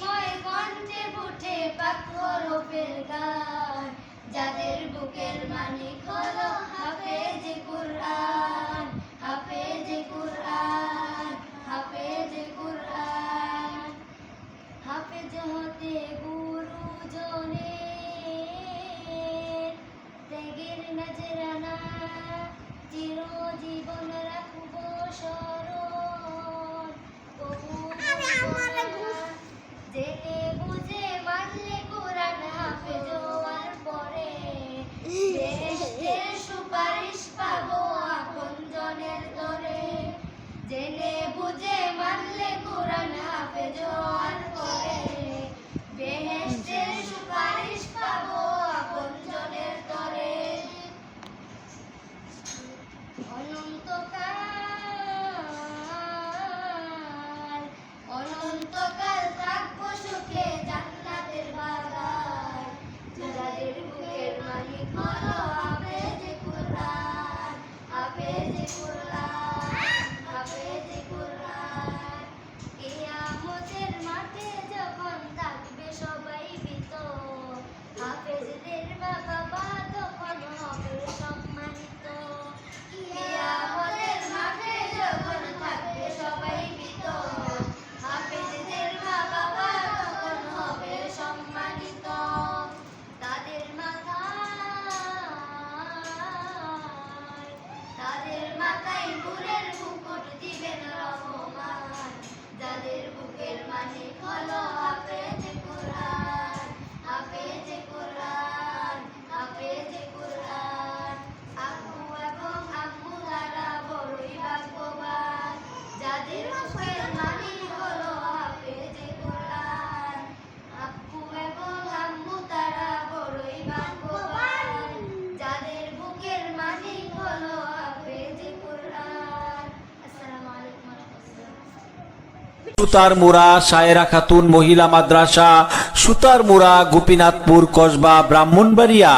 মৃন্ময় কণ্ঠে ফুটে পাথর ওপের গান। যাদের বুকের মানিক হলো হাফেজ কুরআন হাফেজ কুরআন হাফেজ কুরআন। হাফেজ হতে গুরু জনে ত্যাগের নজরানা, চিরজীবন মাথায় নূরের মুকুট দিবেন রহমান। যাদের সুতার মুরা সায়রা খাতুন মহিলা মাদ্রাসা সুতার মুরা গোপীনাথপুর কসবা ব্রাহ্মণবাড়িয়া।